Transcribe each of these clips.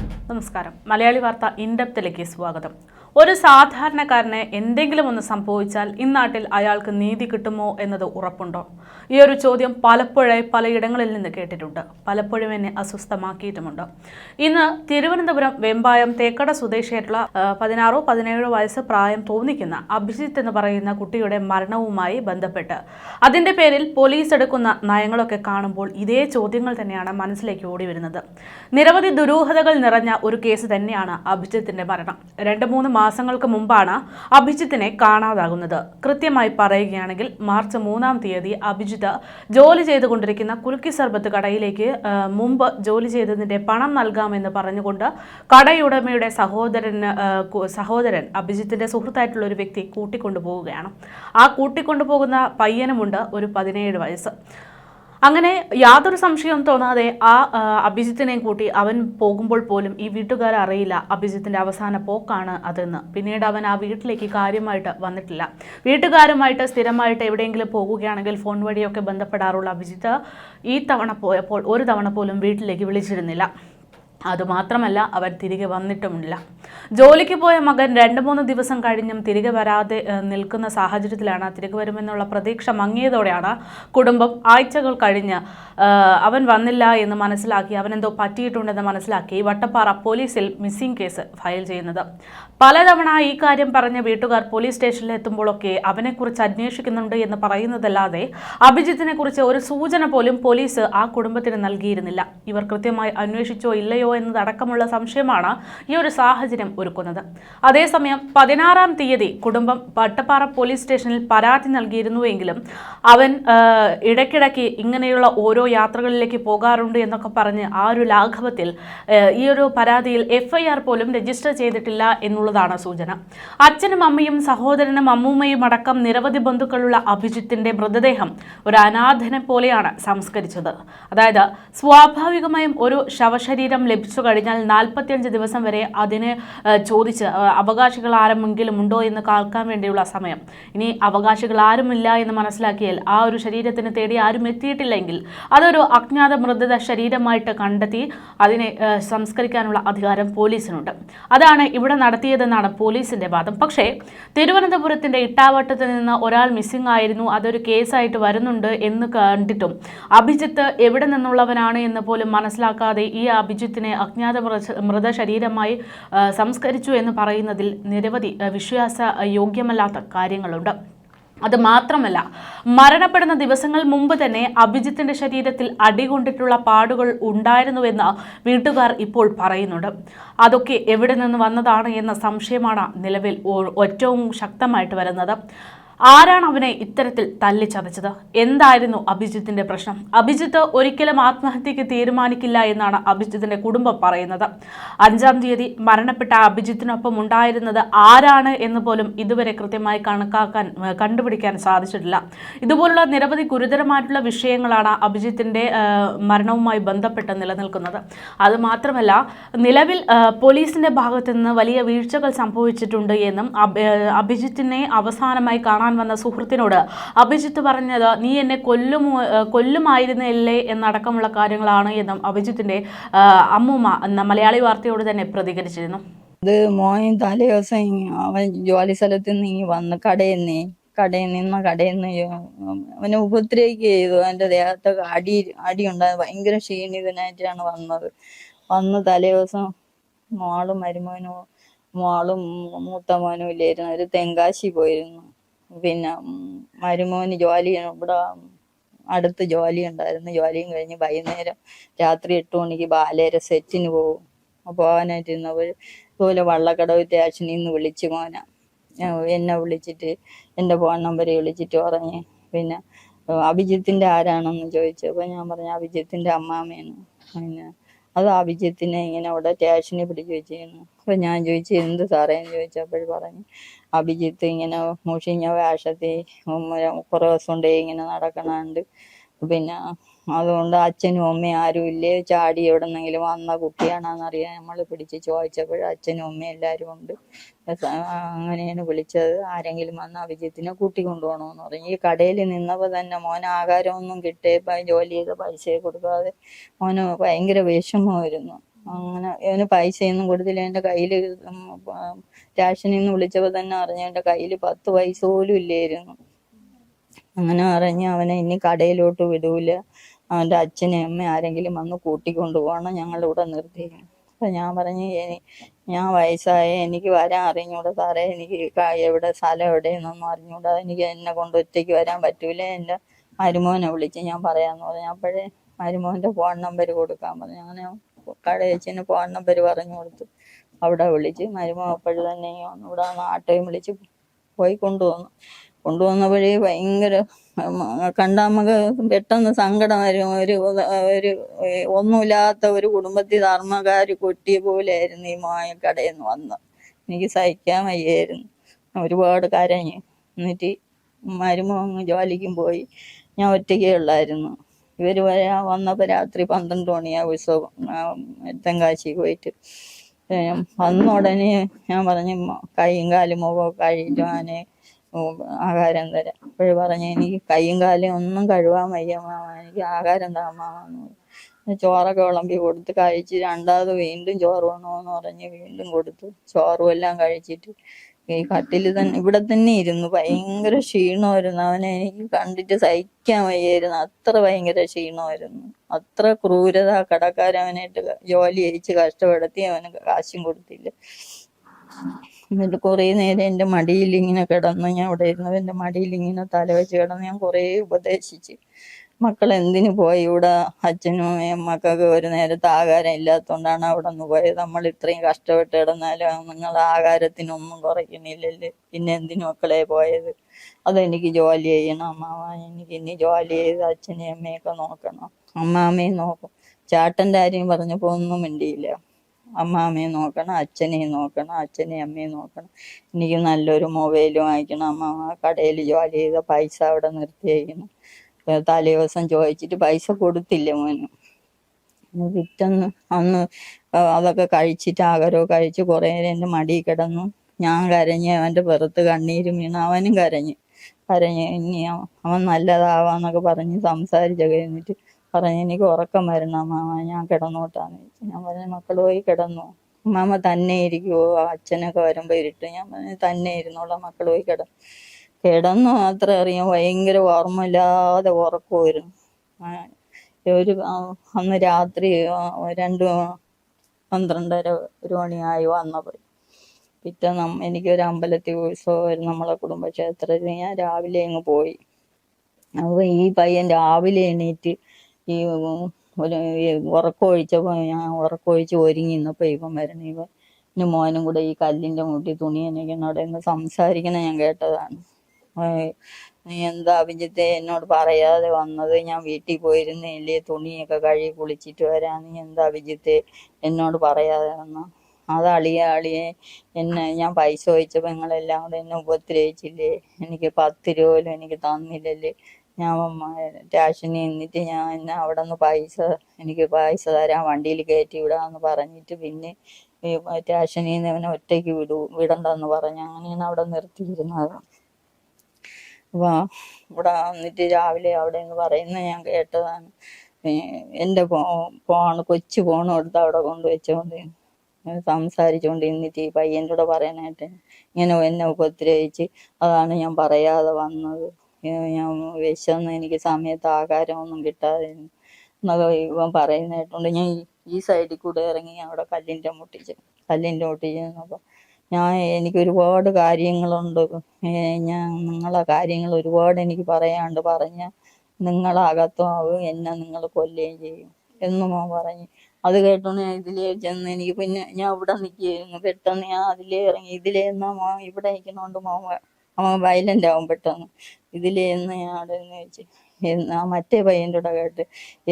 നമസ്കാരം. മലയാളി വാർത്ത ഇൻഡപ്തിലേക്ക് സ്വാഗതം. ഒരു സാധാരണക്കാരന് എന്തെങ്കിലും ഒന്ന് സംഭവിച്ചാൽ ഇന്നാട്ടിൽ അയാൾക്ക് നീതി കിട്ടുമോ എന്നത് ഉറപ്പുണ്ടോ? ഈ ഒരു ചോദ്യം പലപ്പോഴായി പലയിടങ്ങളിൽ നിന്ന് കേട്ടിട്ടുണ്ട്. പലപ്പോഴും എന്നെ അസ്വസ്ഥമാക്കിയിട്ടുമുണ്ട്. ഇന്ന് തിരുവനന്തപുരം വെമ്പായം തേക്കട സ്വദേശിയായിട്ടുള്ള പതിനാറോ പതിനേഴോ വയസ്സ് പ്രായം തോന്നിക്കുന്ന അഭിജിത്ത് എന്ന് പറയുന്ന കുട്ടിയുടെ മരണവുമായി ബന്ധപ്പെട്ട് അതിന്റെ പേരിൽ പോലീസ് എടുക്കുന്ന നയങ്ങളൊക്കെ കാണുമ്പോൾ ഇതേ ചോദ്യങ്ങൾ തന്നെയാണ് മനസ്സിലേക്ക് ഓടി വരുന്നത്. നിരവധി ദുരൂഹതകൾ നിറഞ്ഞ ഒരു കേസ് തന്നെയാണ് അഭിജിത്തിന്റെ മരണം. രണ്ട് മൂന്ന് മാസങ്ങൾക്ക് മുമ്പാണ് അഭിജിത്തിനെ കാണാതാകുന്നത്. കൃത്യമായി പറയുകയാണെങ്കിൽ മാർച്ച് മൂന്നാം തീയതി അഭിജിത്ത് ജോലി ചെയ്തുകൊണ്ടിരിക്കുന്ന കുലുക്കി സർബത്ത് കടയിലേക്ക് മുമ്പ് ജോലി ചെയ്തതിന്റെ പണം നൽകാമെന്ന് പറഞ്ഞുകൊണ്ട് കടയുടമയുടെ സഹോദരന് സഹോദരൻ അഭിജിത്തിന്റെ സുഹൃത്തായിട്ടുള്ള ഒരു വ്യക്തി കൂട്ടിക്കൊണ്ടുപോവുകയാണ്. ആ കൂട്ടിക്കൊണ്ടുപോകുന്ന പയ്യനുമുണ്ട് ഒരു പതിനേഴ് വയസ്സ്. അങ്ങനെ യാതൊരു സംശയവും തോന്നാതെ ആ അഭിജിത്തിനെയും കൂട്ടി അവൻ പോകുമ്പോൾ പോലും ഈ വീട്ടുകാർ അറിയില്ല അഭിജിത്തിന്റെ അവസാന പോക്കാണ് അതെന്ന്. പിന്നീട് അവൻ ആ വീട്ടിലേക്ക് കാര്യമായിട്ട് വന്നിട്ടില്ല. വീട്ടുകാരുമായിട്ട് സ്ഥിരമായിട്ട് എവിടെയെങ്കിലും പോകുകയാണെങ്കിൽ ഫോൺ വഴിയൊക്കെ ബന്ധപ്പെടാറുള്ള അഭിജിത്ത് ഈ തവണ പോയപ്പോൾ ഒരു തവണ പോലും വീട്ടിലേക്ക് വിളിച്ചിരുന്നില്ല. അതുമാത്രമല്ല അവൻ തിരികെ വന്നിട്ടുമില്ല. ജോലിക്ക് പോയ മകൻ രണ്ട് മൂന്ന് ദിവസം കഴിഞ്ഞും തിരികെ വരാതെ നിൽക്കുന്ന സാഹചര്യത്തിലാണ് തിരികെ വരുമെന്നുള്ള പ്രതീക്ഷ മങ്ങിയതോടെയാണ് കുടുംബം ആഴ്ചകൾ കഴിഞ്ഞ് അവൻ വന്നില്ല എന്ന് മനസ്സിലാക്കി അവനെന്തോ പറ്റിയിട്ടുണ്ടെന്ന് മനസ്സിലാക്കി വട്ടപ്പാറ പോലീസിൽ മിസ്സിംഗ് കേസ് ഫയൽ ചെയ്യുന്നത്. പലതവണ ഈ കാര്യം പറഞ്ഞ വീട്ടുകാർ പോലീസ് സ്റ്റേഷനിൽ എത്തുമ്പോഴൊക്കെ അവനെക്കുറിച്ച് അന്വേഷിക്കുന്നുണ്ട് എന്ന് പറയുന്നതല്ലാതെ അഭിജിത്തിനെ കുറിച്ച് ഒരു സൂചന പോലും പോലീസ് ആ കുടുംബത്തിന് നൽകിയിരുന്നില്ല. ഇവർ കൃത്യമായി അന്വേഷിച്ചോ ഇല്ലയോ എന്നതടക്കമുള്ള സംശയമാണ് ഈ ഒരു സാഹചര്യം ഒരുക്കുന്നത്. അതേസമയം പതിനാറാം തീയതി കുടുംബം പട്ടപ്പാറ പോലീസ് സ്റ്റേഷനിൽ പരാതി നൽകിയിരുന്നുവെങ്കിലും അവൻ ഇടയ്ക്കിടയ്ക്ക് ഇങ്ങനെയുള്ള ഓരോ യാത്രകളിലേക്ക് പോകാറുണ്ട് എന്നൊക്കെ പറഞ്ഞ് ആ ഒരു ലാഘവത്തിൽ ഈ ഒരു പരാതിയിൽ എഫ്ഐആർ പോലും രജിസ്റ്റർ ചെയ്തിട്ടില്ല എന്നുള്ളതാണ് സൂചന. അച്ഛനും അമ്മയും സഹോദരനും അമ്മൂമ്മയും അടക്കം നിരവധി ബന്ധുക്കളുള്ള അഭിജിത്തിന്റെ മൃതദേഹം ഒരു അനാഥനെ പോലെയാണ് സംസ്കരിച്ചത്. അതായത് സ്വാഭാവികമായും ഒരു ശവശരീരം ലഭിച്ചു കഴിഞ്ഞാൽ നാൽപ്പത്തിയഞ്ച് ദിവസം വരെ അതിന് ചോദിച്ച് അവകാശികൾ ആരെങ്കിലും ഉണ്ടോ എന്ന് കാൽക്കാൻ വേണ്ടിയുള്ള സമയം. ഇനി അവകാശികൾ ആരുമില്ല എന്ന് മനസ്സിലാക്കിയാൽ ആ ഒരു ശരീരത്തിന് തേടി ആരും എത്തിയിട്ടില്ലെങ്കിൽ അതൊരു അജ്ഞാത മൃതത ശരീരമായിട്ട് കണ്ടെത്തി അതിനെ സംസ്കരിക്കാനുള്ള അധികാരം പോലീസിനുണ്ട്. അതാണ് ഇവിടെ നടത്തിയതെന്നാണ് പോലീസിന്റെ വാദം. പക്ഷേ തിരുവനന്തപുരത്തിന്റെ ഇട്ടാവട്ടത്തിൽ നിന്ന് ഒരാൾ മിസ്സിംഗ് ആയിരുന്നു. അതൊരു കേസായിട്ട് വരുന്നുണ്ട് എന്ന് കണ്ടിട്ടും അഭിജിത്ത് എവിടെ നിന്നുള്ളവനാണ് എന്ന് പോലും മനസ്സിലാക്കാതെ ഈ അഭിജിത്തിനെ അജ്ഞാത മൃത- മൃതശരീരമായി സംസ്കരിച്ചു എന്ന് പറയുന്നതിൽ നിരവധി വിശ്വാസ യോഗ്യമല്ലാത്ത കാര്യങ്ങളുണ്ട്. അത് മാത്രമല്ല മരണപ്പെടുന്ന ദിവസങ്ങൾ മുമ്പ് തന്നെ അഭിജിത്തിന്റെ ശരീരത്തിൽ അടികൊണ്ടിട്ടുള്ള പാടുകൾ ഉണ്ടായിരുന്നുവെന്ന് വീട്ടുകാർ ഇപ്പോൾ പറയുന്നുണ്ട്. അതൊക്കെ എവിടെ നിന്ന് വന്നതാണ് എന്ന സംശയമാണ് നിലവിൽ ഏറ്റവും ശക്തമായിട്ട് വരുന്നത്. ആരാണ് അവനെ ഇത്തരത്തിൽ തല്ലിച്ചതച്ചത്? എന്തായിരുന്നു അഭിജിത്തിന്റെ പ്രശ്നം? അഭിജിത്ത് ഒരിക്കലും ആത്മഹത്യക്ക് തീരുമാനിക്കില്ല എന്നാണ് അഭിജിത്തിന്റെ കുടുംബം പറയുന്നത്. അഞ്ചാം തീയതി മരണപ്പെട്ട അഭിജിത്തിനൊപ്പം ഉണ്ടായിരുന്നത് ആരാണ് എന്ന് പോലും ഇതുവരെ കൃത്യമായി കണക്കാക്കാൻ കണ്ടുപിടിക്കാൻ സാധിച്ചിട്ടില്ല. ഇതുപോലുള്ള നിരവധി ഗുരുതരമായിട്ടുള്ള വിഷയങ്ങളാണ് അഭിജിത്തിന്റെ മരണവുമായി ബന്ധപ്പെട്ട് നിലനിൽക്കുന്നത്. അത് മാത്രമല്ല നിലവിൽ പോലീസിന്റെ ഭാഗത്തു നിന്ന് വലിയ വീഴ്ചകൾ സംഭവിച്ചിട്ടുണ്ട് എന്നും അഭ- അഭിജിത്തിനെ അവസാനമായി കാണാൻ വന്ന സുഹൃത്തിനോട് അഭിജിത്ത് പറഞ്ഞത് നീ എന്നെ കൊല്ലുമോ ഏഹ്, കൊല്ലുമായിരുന്നില്ലേ എന്നടക്കമുള്ള കാര്യങ്ങളാണ് എന്നും അഭിജിത്തിന്റെ അമ്മൂമ്മ എന്ന മലയാളി വാർത്തയോട് തന്നെ പ്രതികരിച്ചിരുന്നു. ഇത് മോൻ തലേ ദിവസം അവൻ ജോലി സ്ഥലത്ത് ഈ വന്ന് കടയിൽ നിന്ന് കടയിൽ നിന്ന് കടയിൽ നിന്ന് അവനെ ഉപദ്രവിക്കുക ചെയ്തു. അവന്റെ ദേഹത്തൊക്കെ അടി അടി ഉണ്ടായി ഭയങ്കര ക്ഷീണിതനായിട്ടാണ് വന്നത്. വന്ന് തലേ ദിവസം മോളും മരുമോനും മോളും മൂത്ത മോനും ഇല്ലായിരുന്നു. അവർ തെങ്കാശി പോയിരുന്നു. പിന്നെ മരുമോന് ജോലി ഇവിടെ അടുത്ത് ജോലി ഉണ്ടായിരുന്നു. ജോലിയും കഴിഞ്ഞ് വൈകുന്നേരം രാത്രി എട്ട് മണിക്ക് ബാലേര സെറ്റിന് പോകും. പോകാനായിട്ട് ഇരുന്നപ്പോൾ ഇതുപോലെ വള്ളക്കടവ് സ്റ്റേഷനിൽ നിന്ന് വിളിച്ച് മോന എന്നെ വിളിച്ചിട്ട് എന്റെ ഫോൺ നമ്പറിൽ വിളിച്ചിട്ട് പറഞ്ഞ്. പിന്നെ അഭിജിത്തിന്റെ ആരാണെന്ന് ചോദിച്ചു അപ്പോൾ ഞാൻ പറഞ്ഞു അഭിജിത്തിന്റെ അമ്മാമയാണ്. പിന്നെ അത് അഭിജിത്തിനെ ഇങ്ങനെ അവിടെ സ്റ്റേഷനിൽ പിടിച്ച് വെച്ചിരുന്നു. അപ്പൊ ഞാൻ ചോദിച്ചു എന്ത് സാറേ? എന്ന് ചോദിച്ചപ്പോൾ പറഞ്ഞു അഭിജിത്ത് ഇങ്ങനെ മുഷിഞ്ഞ വേഷത്തിൽ കുറെ ദിവസം കൊണ്ട് ഇങ്ങനെ നടക്കണുണ്ട് പിന്നെ അതുകൊണ്ട് അച്ഛനും അമ്മയും ആരും ഇല്ലേ? ചാടി എവിടെന്നെങ്കിലും വന്ന കുട്ടിയാണെന്നറിയാൻ നമ്മൾ പിടിച്ച് ചോദിച്ചപ്പോൾ അച്ഛനും അമ്മയും എല്ലാവരും ഉണ്ട്. അങ്ങനെയാണ് വിളിച്ചത്. ആരെങ്കിലും വന്ന് അഭിജിത്തിനെ കൂട്ടി കൊണ്ടുപോകണമെന്ന് പറഞ്ഞു. ഈ കടയിൽ നിന്നപ്പോൾ തന്നെ മോന് ആഹാരമൊന്നും കിട്ടേ ജോലി ചെയ്ത പൈസ കൊടുക്കാതെ മോന് ഭയങ്കര വിഷമമായിരുന്നു. അങ്ങനെ അവന് പൈസയൊന്നും കൊടുത്തില്ല. എന്റെ കയ്യിൽ രാഷനിൽ നിന്ന് വിളിച്ചപ്പോൾ തന്നെ അറിഞ്ഞു എന്റെ കയ്യിൽ പത്ത് പൈസ പോലും ഇല്ലായിരുന്നു. അങ്ങനെ അറിഞ്ഞ് അവനെ ഇനി കടയിലോട്ട് വിടൂല. അവന്റെ അച്ഛനും അമ്മയും ആരെങ്കിലും വന്ന് കൂട്ടിക്കൊണ്ട് പോകണം ഞങ്ങളുടെ കൂടെ നിർത്തി അപ്പൊ ഞാൻ പറഞ്ഞു ഞാൻ വയസ്സായ എനിക്ക് വരാൻ അറിഞ്ഞൂടാ സാറേ. എനിക്ക് എവിടെ സ്ഥലം എവിടെയെന്നൊന്നും അറിഞ്ഞൂടാ. എനിക്ക് എന്നെ കൊണ്ട് ഒറ്റയ്ക്ക് വരാൻ പറ്റൂല. എന്റെ മരുമോനെ വിളിച്ച് ഞാൻ പറയാന്ന് പറഞ്ഞു. അപ്പോഴേ മരുമോന്റെ ഫോൺ നമ്പർ കൊടുക്കാൻ പറഞ്ഞു. അങ്ങനെ കടയച്ചന് ഫോൺ നമ്പർ പറഞ്ഞു കൊടുത്തു. അവിടെ വിളിച്ച് മരുമപ്പഴ് തന്നെ. ഇവിടെ ആട്ടോയും വിളിച്ച് പോയി കൊണ്ടുവന്നു. കൊണ്ടുവന്നപ്പോഴേ ഭയങ്കര കണ്ടാ നമുക്ക് പെട്ടെന്ന് സങ്കടം വരും. ഒരു ഒരു ഒന്നുമില്ലാത്ത ഒരു കുടുംബത്തിൽ ധർമ്മകാർ കൊട്ടിയ പോലെയായിരുന്നു ഈ മായ കടയിൽ നിന്ന് വന്നത്. എനിക്ക് സഹിക്കാൻ വയ്യായിരുന്നു. ഒരുപാട് കരഞ്ഞ്. എന്നിട്ട് മരുമോ അങ്ങ് ജോലിക്കും പോയി. ഞാൻ ഒറ്റയ്ക്കേ ഉള്ളായിരുന്നു. ഇവർ വരാ വന്നപ്പോ രാത്രി പന്ത്രണ്ട് മണിയാ ഉത്സവം. തെങ്കാശി പോയിട്ട്. വന്ന ഉടനെ ഞാൻ പറഞ്ഞു "മ- കൈയും കാലും മുഖമൊക്കെ കഴിയിട്ട് ഞാൻ ആഹാരം തരാം. അപ്പോഴും പറഞ്ഞു എനിക്ക് കൈയും കാലും ഒന്നും കഴുകാൻ വയ്യ എനിക്ക് ആഹാരം താ ചോറൊക്കെ വിളമ്പി കൊടുത്ത് കഴിച്ച് രണ്ടാമത് വീണ്ടും ചോറ് വേണമെന്ന് പറഞ്ഞ് വീണ്ടും കൊടുത്തു. ചോറും എല്ലാം കഴിച്ചിട്ട് ഈ കട്ടിൽ തന്നെ ഇവിടെ തന്നെ ഇരുന്നു. ഭയങ്കര ക്ഷീണമായിരുന്നു. അവനെ എനിക്ക് കണ്ടിട്ട് സഹിക്കാൻ വയ്യായിരുന്നു. അത്ര ഭയങ്കര ക്ഷീണമായിരുന്നു. അത്ര ക്രൂരത കടക്കാരവനായിട്ട് ജോലി അയച്ച് കഷ്ടപ്പെടുത്തി അവന് കാശും കൊടുത്തില്ല. എന്നിട്ട് കുറേ നേരം എന്റെ മടിയിൽ ഇങ്ങനെ കിടന്നു. ഞാൻ അവിടെ ഇരുന്നു എന്റെ മടിയിൽ ഇങ്ങനെ തല വെച്ച് കിടന്നു ഞാൻ കുറേ ഉപദേശിച്ച്. മക്കൾ എന്തിനു പോയി? ഇവിടെ അച്ഛനും മക്കൾക്ക് ഒരു നേരത്തെ ആഹാരം ഇല്ലാത്തതുകൊണ്ടാണ് അവിടെ നിന്ന് പോയത്. നമ്മൾ ഇത്രയും കഷ്ടപ്പെട്ട് കിടന്നാലും നിങ്ങൾ ആഹാരത്തിനൊന്നും കുറയ്ക്കുന്നില്ലല്ലേ. പിന്നെ എന്തിനു മക്കളെ പോയത്? അതെനിക്ക് ജോലി ചെയ്യണം അമ്മാവ. എനിക്ക് ഇനി ജോലി ചെയ്ത് അച്ഛനെയും അമ്മയൊക്കെ നോക്കണം. അമ്മാമ്മയും നോക്കും. ചാട്ടന്റെ ആരെയും പറഞ്ഞപ്പോൾ ഒന്നും മിണ്ടിയില്ല. അമ്മാമ്മയെ നോക്കണം അച്ഛനെയും നോക്കണം അച്ഛനെയും അമ്മയും നോക്കണം. എനിക്ക് നല്ലൊരു മൊബൈൽ വാങ്ങിക്കണം. അമ്മാമ്മ കടയിൽ ജോലി ചെയ്ത പൈസ അവിടെ നിർത്തി വയ്ക്കണം തലേ ദിവസം ചോദിച്ചിട്ട് പൈസ കൊടുത്തില്ല മോന്? പിറ്റന്ന് അന്ന് അതൊക്കെ കഴിച്ചിട്ട് ആകരോ കഴിച്ച് കുറേ നേരം എന്റെ മടിയിൽ കിടന്നു. ഞാൻ കരഞ്ഞ് അവന്റെ പുറത്ത് കണ്ണീര് വീണ് അവനും കരഞ്ഞ്. കരഞ്ഞ് ഇനി അവ- അവൻ നല്ലതാവാന്നൊക്കെ പറഞ്ഞ് സംസാരിച്ച കഴിഞ്ഞിട്ട് പറഞ്ഞു എനിക്ക് ഉറക്കം വരണം മാമ ഞാൻ കിടന്നോട്ടാന്ന് ചോദിച്ചു. ഞാൻ പറഞ്ഞു മക്കൾ പോയി കിടന്നു. മാമ തന്നെ ഇരിക്കുവോ അച്ഛനൊക്കെ വരുമ്പോ ഇരുട്ട്. ഞാൻ പറഞ്ഞു തന്നെ ഇരുന്നോളാം മക്കൾ പോയി കിടന്നു. കിടന്നു മാത്രം അറിയാം ഭയങ്കര ഓർമ്മയില്ലാതെ ഉറക്കുമായിരുന്നു ഒരു അന്ന് രാത്രി രണ്ട് പന്ത്രണ്ടര ഒരു മണിയായി വന്നപ്പോൾ പിറ്റേന്ന് എനിക്ക് ഒരു അമ്പലത്തിൽ ഉത്സവമായിരുന്നു നമ്മളെ കുടുംബക്ഷേത്രത്തിൽ. ഞാൻ രാവിലെ അങ്ങ് പോയി. അപ്പൊ ഈ പയ്യൻ രാവിലെ എണീറ്റ് ഈ ഒരു ഈ ഉറക്കമൊഴിച്ചപ്പോ ഞാൻ ഉറക്കമൊഴിച്ച് ഒരുങ്ങി നിന്നപ്പോൾ ഇവൻ വരണം. ഇവൻ മോനും കൂടെ ഈ കല്ലിന്റെ മുട്ടി തുണി എനിക്കണം അവിടെ നിന്ന് സംസാരിക്കണ ഞാൻ കേട്ടതാണ്. നീ എന്താ അഭിജിത്തെ എന്നോട് പറയാതെ വന്നത്? ഞാൻ വീട്ടിൽ പോയിരുന്നില്ലേ തുണിയൊക്കെ കഴുകി കുളിച്ചിട്ട് വരാൻ നീ എന്താ അഭിജിത്തെ എന്നോട് പറയാതെ വന്ന അത് അളിയ അളിയെ എന്നെ ഞാൻ പൈസ ചോദിച്ചപ്പോ നിങ്ങളെല്ലാം കൂടെ എന്നെ ഉപദ്രവിച്ചില്ലേ? എനിക്ക് പത്ത് രൂപ പോലും എനിക്ക് തന്നില്ലല്ലേ? ഞാൻ സ്റ്റേഷനിൽ നിന്നിട്ട് ഞാൻ എന്നെ അവിടെ നിന്ന് പൈസ എനിക്ക് പൈസ തരാൻ വണ്ടിയിൽ കയറ്റി വിടാന്ന് പറഞ്ഞിട്ട് പിന്നെ സ്റ്റേഷനിൽ നിന്ന് അവനെ ഒറ്റയ്ക്ക് വിടൂ വിടണ്ടെന്ന് പറഞ്ഞു അങ്ങനെയാണ് അവിടെ നിർത്തിയിരുന്നത്. അപ്പൊ ഇവിടെ വന്നിട്ട് രാവിലെ അവിടെ നിന്ന് പറയുന്ന ഞാൻ കേട്ടതാണ്. എന്റെ ഫോണ് കൊച്ചു ഫോൺ എടുത്ത് അവിടെ കൊണ്ടുവച്ചോണ്ട് സംസാരിച്ചുകൊണ്ട് ഇന്നിട്ട് ഈ പയ്യന്റെ കൂടെ പറയാനായിട്ട് ഇങ്ങനെ എന്നെ ഉപദ്രവിച്ച് അതാണ് ഞാൻ പറയാതെ വന്നത്. ഞാൻ വിശന്ന് എനിക്ക് സമയത്ത് ആഹാരമൊന്നും കിട്ടാതെ എന്നൊക്കെ ഇവൻ പറയുന്ന കേട്ടോണ്ട് ഞാൻ ഈ- ഈ സൈഡിൽ കൂടെ ഇറങ്ങി അവിടെ കല്ലിന്റെ മുട്ടിച്ച് കല്ലിന്റെ മുട്ടിച്ച് നിന്നപ്പോൾ ഞാൻ എനിക്ക് ഒരുപാട് കാര്യങ്ങളുണ്ട് ഞാൻ നിങ്ങളെ കാര്യങ്ങൾ ഒരുപാട് എനിക്ക് പറയാണ്ട് പറഞ്ഞ നിങ്ങളകത്താവും. എന്നെ നിങ്ങൾ കൊല്ലുകയും ചെയ്യും എന്ന് മോൻ പറഞ്ഞു. അത് കേട്ടോണ്ട് ഞാൻ ഇതിലേ ചെന്ന് എനിക്ക് പിന്നെ ഞാൻ ഇവിടെ നിൽക്കുകയായിരുന്നു. പെട്ടെന്ന് ഞാൻ അതിലേ ഇറങ്ങി. ഇതിലേ എന്നാ മോൻ ഇവിടെ നിൽക്കുന്നോണ്ട് മോൻ അവൻ വയലന്റ് ആവും പെട്ടെന്ന്. ഇതിലേ എന്ന് ഞാൻ അവിടെ നിന്ന് വെച്ച് എന്നാ മറ്റേ പയ്യന്റെ കൂടെ കേട്ട്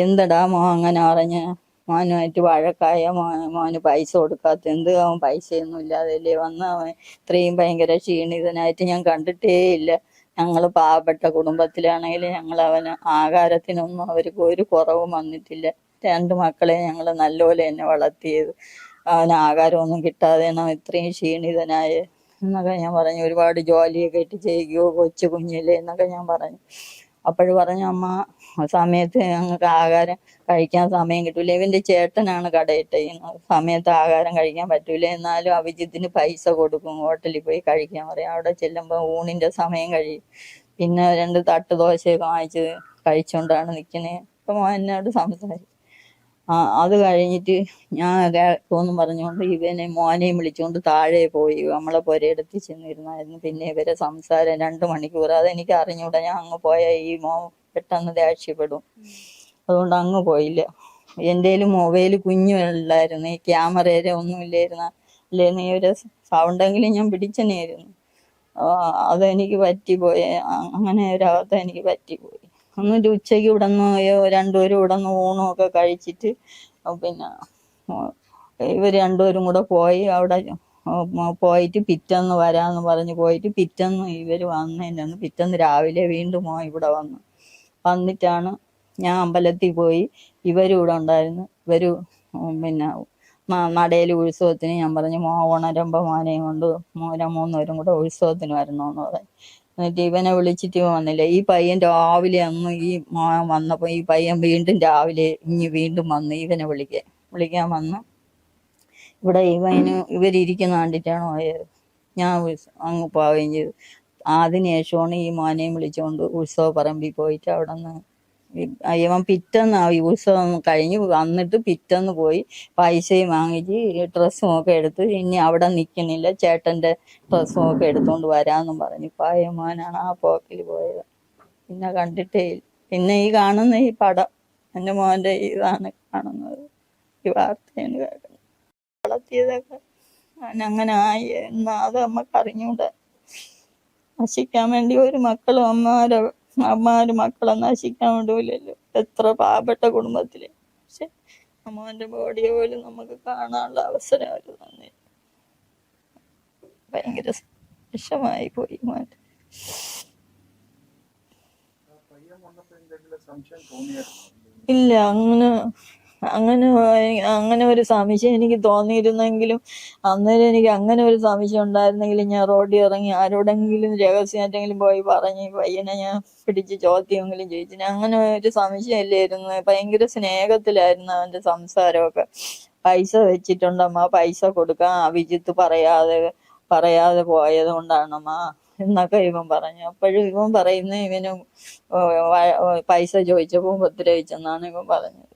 എന്തടാ മോ അങ്ങനെ പറഞ്ഞ്? മോനുമായിട്ട് വഴക്കായ മോ മോന് പൈസ കൊടുക്കാത്ത എന്ത് അവൻ പൈസയൊന്നും ഇല്ലാതല്ലേ വന്ന് അവൻ ഇത്രയും ഭയങ്കര ക്ഷീണിതനായിട്ട് ഞാൻ കണ്ടിട്ടേ ഇല്ല ഞങ്ങൾ പാവപ്പെട്ട കുടുംബത്തിലാണെങ്കിൽ ഞങ്ങൾ അവന് ആഹാരത്തിനൊന്നും അവർക്ക് ഒരു കുറവും വന്നിട്ടില്ല. രണ്ട് മക്കളെ ഞങ്ങൾ നല്ലപോലെ തന്നെ വളർത്തിയത്. അവന് ആഹാരമൊന്നും കിട്ടാതെയാണ് അവൻ ഇത്രയും ക്ഷീണിതനായ എന്നൊക്കെ ഞാൻ പറഞ്ഞു. ഒരുപാട് ജോലിയൊക്കെ ഇട്ട് ചെയ്യുകയോ കൊച്ചു കുഞ്ഞില്ലേ എന്നൊക്കെ ഞാൻ പറഞ്ഞു. അപ്പോഴ് പറഞ്ഞു അമ്മ സമയത്ത് ഞങ്ങൾക്ക് ആഹാരം കഴിക്കാൻ സമയം കിട്ടൂല. ഇവന്റെ ചേട്ടനാണ് കടയിട്ട് സമയത്ത് ആഹാരം കഴിക്കാൻ പറ്റൂല. എന്നാലും അഭിജിത്തിന് പൈസ കൊടുക്കും. ഹോട്ടലിൽ പോയി കഴിക്കാൻ പറയും. അവിടെ ചെല്ലുമ്പോൾ ഊണിന്റെ സമയം കഴിയും. പിന്നെ രണ്ട് തട്ട് ദോശയൊക്കെ വാങ്ങിച്ച് കഴിച്ചുകൊണ്ടാണ് നിൽക്കുന്നത് അപ്പം മോൻ എന്നോട് സംസാരിക്കും അത് കഴിഞ്ഞിട്ട് ഞാൻ കേൾക്കുമെന്ന് പറഞ്ഞുകൊണ്ട് ഇവനെ മോനെയും വിളിച്ചുകൊണ്ട് താഴെ പോയി. നമ്മളെ പുരയിടത്ത് ചെന്നിരുന്നായിരുന്നു. പിന്നെ ഇവരെ സംസാരം രണ്ട് മണിക്കൂർ. അതെനിക്ക് അറിഞ്ഞൂടാ. ഞാൻ അങ്ങ് പോയ ഈ മോ പെട്ടെന്ന് ദേഷ്യപ്പെടും. അതുകൊണ്ട് അങ്ങ് പോയില്ല. എന്റെ മൊബൈൽ കുഞ്ഞുള്ളായിരുന്നു ഈ ക്യാമറയുടെ ഒന്നും ഇല്ലായിരുന്ന. അല്ലേന്ന് ഈ ഒരു സൗണ്ടെങ്കിലും ഞാൻ പിടിച്ചനെയായിരുന്നു ആ, അതെനിക്ക് പറ്റിപ്പോയി. അങ്ങനെ ഒരവസ്ഥ എനിക്ക് പറ്റിപ്പോയി. എന്നിട്ട് ഉച്ചയ്ക്ക് ഇവിടെ നിന്ന് രണ്ടുപേരും ഇവിടെ നിന്ന് ഊണും ഒക്കെ കഴിച്ചിട്ട് പിന്നെ ഇവർ രണ്ടുപേരും കൂടെ പോയി അവിടെ പോയിട്ട് പിറ്റന്ന് വരാന്ന് പറഞ്ഞ് പോയിട്ട് പിറ്റന്ന് ഇവർ വന്നതിന്റെ പിറ്റന്ന് രാവിലെ വീണ്ടും മോ ഇവിടെ വന്നു. വന്നിട്ടാണ് ഞാൻ അമ്പലത്തിൽ പോയി. ഇവരും ഇവിടെ ഉണ്ടായിരുന്നു. ഇവർ പിന്നെ നടയിൽ ഉത്സവത്തിന് ഞാൻ പറഞ്ഞു മോ ഉണരുമ്പോ മോനെയും കൊണ്ട് മോനെ കൂടെ ഉത്സവത്തിന് വരണമെന്ന് പറഞ്ഞു. എന്നിട്ട് ഇവനെ വിളിച്ചിട്ട് വന്നില്ല. ഈ പയ്യൻ രാവിലെ അന്ന് ഈ വന്നപ്പോ ഈ പയ്യൻ വീണ്ടും രാവിലെ ഇനി വീണ്ടും വന്ന് ഇവനെ വിളിക്കാൻ വിളിക്കാൻ വന്ന് ഇവിടെ ഇവന് ഇവരിയ്ക്കുന്ന കണ്ടിട്ടാണ് പോയത് ഞാൻ അങ്ങ് പോവുകയും ചെയ്തു. അതിനുശേഷമാണ് ഈ മോനെയും വിളിച്ചുകൊണ്ട് ഉത്സവ പറമ്പിൽ പോയിട്ട് അവിടെ നിന്ന് ഇവൻ പിറ്റന്ന് ആ ഉത്സവം കഴിഞ്ഞ് വന്നിട്ട് പിറ്റന്ന് പോയി പൈസയും വാങ്ങിച്ച് ഡ്രസ്സും ഒക്കെ എടുത്ത് ഇനി അവിടെ നിൽക്കണില്ല ചേട്ടന്റെ ഡ്രസ്സും ഒക്കെ എടുത്തുകൊണ്ട് വരാമെന്നും പറഞ്ഞു. പായ മോനാണ് ആ പോക്കിൽ പോയത്. പിന്നെ കണ്ടിട്ടേ പിന്നെ ഈ കാണുന്ന ഈ പടം എന്റെ മോന്റെ ഇതാണ് കാണുന്നത്. ഈ വാർത്തയാണ് കേൾക്കുന്നത്. വളർത്തിയതൊക്കെ അങ്ങനെ ആയി എന്നാ അത് നമുക്ക് അറിഞ്ഞൂടാ നശിക്കാൻ വേണ്ടി ഒരു മക്കളും അമ്മമാരെ അമ്മമാര് മക്കളെ നശിക്കാൻ വിടൂലല്ലോ. എത്ര പാവപ്പെട്ട കുടുംബത്തിൽ. പക്ഷെ അമ്മാന്റെ ബോഡിയെ പോലും നമുക്ക് കാണാനുള്ള അവസരം അവർ തന്നെ ഭയങ്കര വിഷമായി പോയി മോൻ ഇല്ല അങ്ങനെ അങ്ങനെ അങ്ങനെ ഒരു സംശയം എനിക്ക് തോന്നിയിരുന്നെങ്കിലും അന്നേരം എനിക്ക് അങ്ങനെ ഒരു സംശയം ഉണ്ടായിരുന്നെങ്കിൽ ഞാൻ റോഡിൽ ഇറങ്ങി ആരോടെങ്കിലും രഹസ്യമായിട്ടെങ്കിലും പോയി പറഞ്ഞ് പയ്യനെ ഞാൻ പിടിച്ച് ചോദ്യമെങ്കിലും ചോദിച്ചു. അങ്ങനെ ഒരു സംശയം ഇല്ലായിരുന്നു. ഭയങ്കര സ്നേഹത്തിലായിരുന്നു അവന്റെ സംസാരമൊക്കെ. പൈസ വെച്ചിട്ടുണ്ടമ്മ പൈസ കൊടുക്കാൻ അഭിജിത്ത് പറയാതെ പറയാതെ പോയത് കൊണ്ടാണമ്മ എന്നൊക്കെ ഇവൻ പറഞ്ഞു. അപ്പോഴും ഇവൻ പറയുന്ന ഇവനും പൈസ ചോദിച്ചപ്പോ ഉപദ്രവിച്ചെന്നാണ് ഇവൻ പറഞ്ഞത്.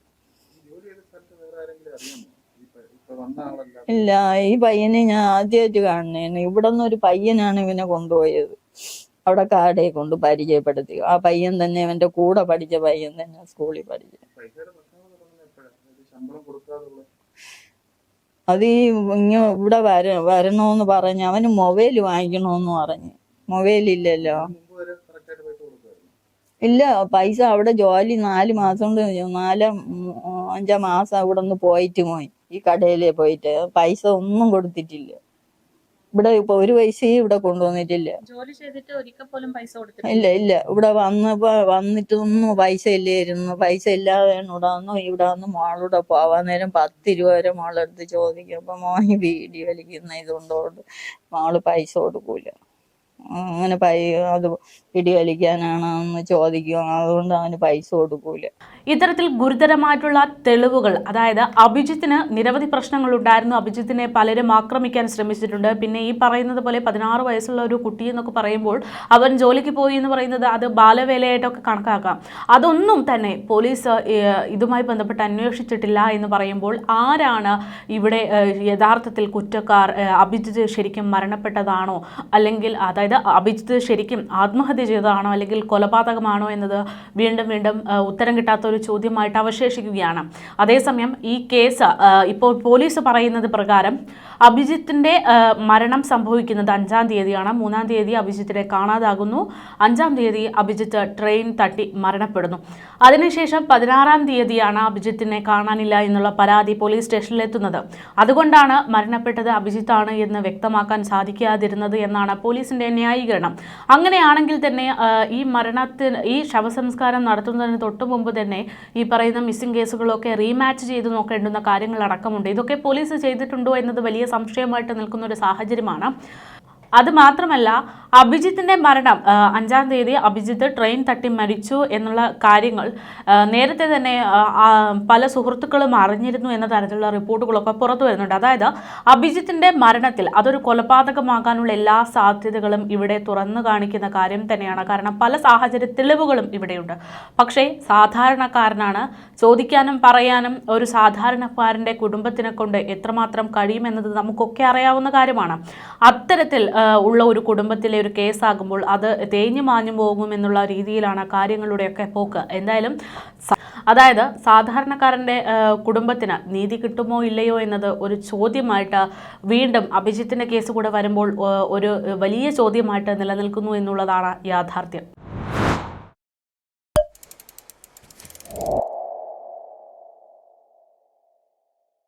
ഇല്ല ഈ പയ്യനെ ഞാൻ ആദ്യമായിട്ട് കാണുന്നതാണ്. ഇവിടെ നിന്ന് ഒരു പയ്യനാണ് ഇവനെ കൊണ്ടുപോയത്. അവിടെ കാടയെ കൊണ്ട് പരിചയപ്പെടുത്തി. ആ പയ്യൻ തന്നെ ഇവന്റെ കൂടെ പഠിച്ച പയ്യൻ തന്നെ സ്കൂളിൽ പഠിച്ചു. അത് ഈ ഇങ്ങ ഇവിടെ വര വരണോന്ന് പറഞ്ഞ് അവന് മൊബൈൽ വാങ്ങിക്കണോന്ന് പറഞ്ഞ്. മൊബൈൽ ഇല്ലല്ലോ ഇല്ല പൈസ അവിടെ ജോലി നാല് മാസം കൊണ്ട് നാല് അഞ്ചാം മാസം അവിടെ ഒന്ന് പോയിട്ട് പോയി ഈ കടയിൽ പോയിട്ട്. പൈസ ഒന്നും കൊടുത്തിട്ടില്ല. ഇവിടെ ഇപ്പൊ ഒരു പൈസയും ഇവിടെ കൊണ്ടുവന്നിട്ടില്ല. ജോലി ചെയ്തിട്ട് ഒരിക്കൽ പോലും പൈസ കൊടുത്തില്ല ഇല്ല ഇല്ല. ഇവിടെ വന്നപ്പോ വന്നിട്ടൊന്നും പൈസ ഇല്ലായിരുന്നു. പൈസ ഇല്ലാതെ ഇവിടെ വന്നു. ഇവിടെ വന്ന് മോളൂടെ പോവാൻ നേരം പത്ത് രൂപ വരെ മോളെടുത്ത് ചോദിക്കും അപ്പൊ മോഹി വീഡിയോ വലിക്കുന്ന ഇതുകൊണ്ടോണ്ട് മോൾ പൈസ കൊടുക്കൂല. അങ്ങനെ പൈ അത് പിടി വലിക്കാനാണെന്ന് ചോദിക്കും അതുകൊണ്ട് അവന് പൈസ കൊടുക്കൂല. ഇത്തരത്തിൽ ഗുരുതരമായിട്ടുള്ള തെളിവുകൾ അതായത് അഭിജിത്തിന് നിരവധി പ്രശ്നങ്ങൾ ഉണ്ടായിരുന്നു അഭിജിത്തിനെ പലരും ആക്രമിക്കാൻ ശ്രമിച്ചിട്ടുണ്ട്. പിന്നെ ഈ പറയുന്നത് പോലെ പതിനാറ് വയസ്സുള്ള ഒരു കുട്ടി എന്നൊക്കെ പറയുമ്പോൾ അവൻ ജോലിക്ക് പോയി എന്ന് പറയുന്നത് അത് ബാലവേലയായിട്ടൊക്കെ കണക്കാക്കാം. അതൊന്നും തന്നെ പോലീസ് ഇതുമായി ബന്ധപ്പെട്ട് അന്വേഷിച്ചിട്ടില്ല എന്ന് പറയുമ്പോൾ ആരാണ് ഇവിടെ യഥാർത്ഥത്തിൽ കുറ്റക്കാർ? അഭിജിത്ത് ശരിക്കും മരണപ്പെട്ടതാണോ? അല്ലെങ്കിൽ അതായത് അഭിജിത്ത് ശരിക്കും ആത്മഹത്യ ചെയ്തതാണോ അല്ലെങ്കിൽ കൊലപാതകമാണോ എന്നത് വീണ്ടും വീണ്ടും ഉത്തരം കിട്ടാത്ത ഒരു ചോദ്യമായിട്ട് അവശേഷിക്കുകയാണ്. അതേസമയം ഈ കേസ് ഇപ്പോൾ പോലീസ് പറയുന്നത് പ്രകാരം അഭിജിത്തിന്റെ മരണം സംഭവിക്കുന്നത് അഞ്ചാം തീയതിയാണ്. മൂന്നാം തീയതി അഭിജിത്തിനെ കാണാതാകുന്നു. അഞ്ചാം തീയതി അഭിജിത്ത് ട്രെയിൻ തട്ടി മരണപ്പെടുന്നു. അതിനുശേഷം പതിനാറാം തീയതിയാണ് അഭിജിത്തിനെ കാണാനില്ല എന്നുള്ള പരാതി പോലീസ് സ്റ്റേഷനിലെത്തുന്നത്. അതുകൊണ്ടാണ് മരണപ്പെട്ടത് അഭിജിത്താണ് എന്ന് വ്യക്തമാക്കാൻ സാധിക്കാതിരുന്നത് എന്നാണ് പോലീസിന്റെ ന്യായീകരണം. അങ്ങനെയാണെങ്കിൽ തന്നെ ഈ മരണത്തിന് ഈ ശവസംസ്കാരം നടത്തുന്നതിന് തൊട്ടു മുമ്പ് തന്നെ ഈ പറയുന്ന മിസ്സിംഗ് കേസുകളൊക്കെ റീമാച്ച് ചെയ്ത് നോക്കേണ്ടുന്ന കാര്യങ്ങൾ അടക്കമുണ്ട് ഇതൊക്കെ പോലീസ് ചെയ്തിട്ടുണ്ടോ എന്നത് വലിയ സംശയമായിട്ട് നിൽക്കുന്ന ഒരു സാഹചര്യമാണ്. അത് മാത്രമല്ല അഭിജിത്തിന്റെ മരണം അഞ്ചാം തീയതി അഭിജിത്ത് ട്രെയിൻ തട്ടി മരിച്ചു എന്നുള്ള കാര്യങ്ങൾ നേരത്തെ തന്നെ പല സുഹൃത്തുക്കളും അറിഞ്ഞിരുന്നു എന്ന തരത്തിലുള്ള റിപ്പോർട്ടുകളൊക്കെ പുറത്തു വരുന്നുണ്ട്. അതായത് അഭിജിത്തിന്റെ മരണത്തിൽ അതൊരു കൊലപാതകമാകാനുള്ള എല്ലാ സാധ്യതകളും ഇവിടെ തുറന്നു കാണിക്കുന്ന കാര്യം തന്നെയാണ്. കാരണം പല സാഹചര്യ തെളിവുകളും ഇവിടെയുണ്ട്. പക്ഷേ സാധാരണക്കാരനാണ് ചോദിക്കാനും പറയാനും ഒരു സാധാരണക്കാരന്റെ കുടുംബത്തിനെ കൊണ്ട് എത്രമാത്രം കഴിയുമെന്നത് നമുക്കൊക്കെ അറിയാവുന്ന കാര്യമാണ്. അത്തരത്തിൽ ഉള്ള ഒരു കുടുംബത്തിലെ ഒരു കേസാകുമ്പോൾ അത് തേഞ്ഞു മാഞ്ഞു പോകുമെന്നുള്ള രീതിയിലാണ് കാര്യങ്ങളുടെയൊക്കെ പോക്ക്. എന്തായാലും അതായത് സാധാരണക്കാരന്റെ കുടുംബത്തിന് നീതി കിട്ടുമോ ഇല്ലയോ എന്നത് ഒരു ചോദ്യമായിട്ട് വീണ്ടും അഭിജിത്തിന്റെ കേസ് കൂടെ വരുമ്പോൾ ഒരു വലിയ ചോദ്യമായിട്ട് നിലനിൽക്കുന്നു എന്നുള്ളതാണ് യാഥാർത്ഥ്യം.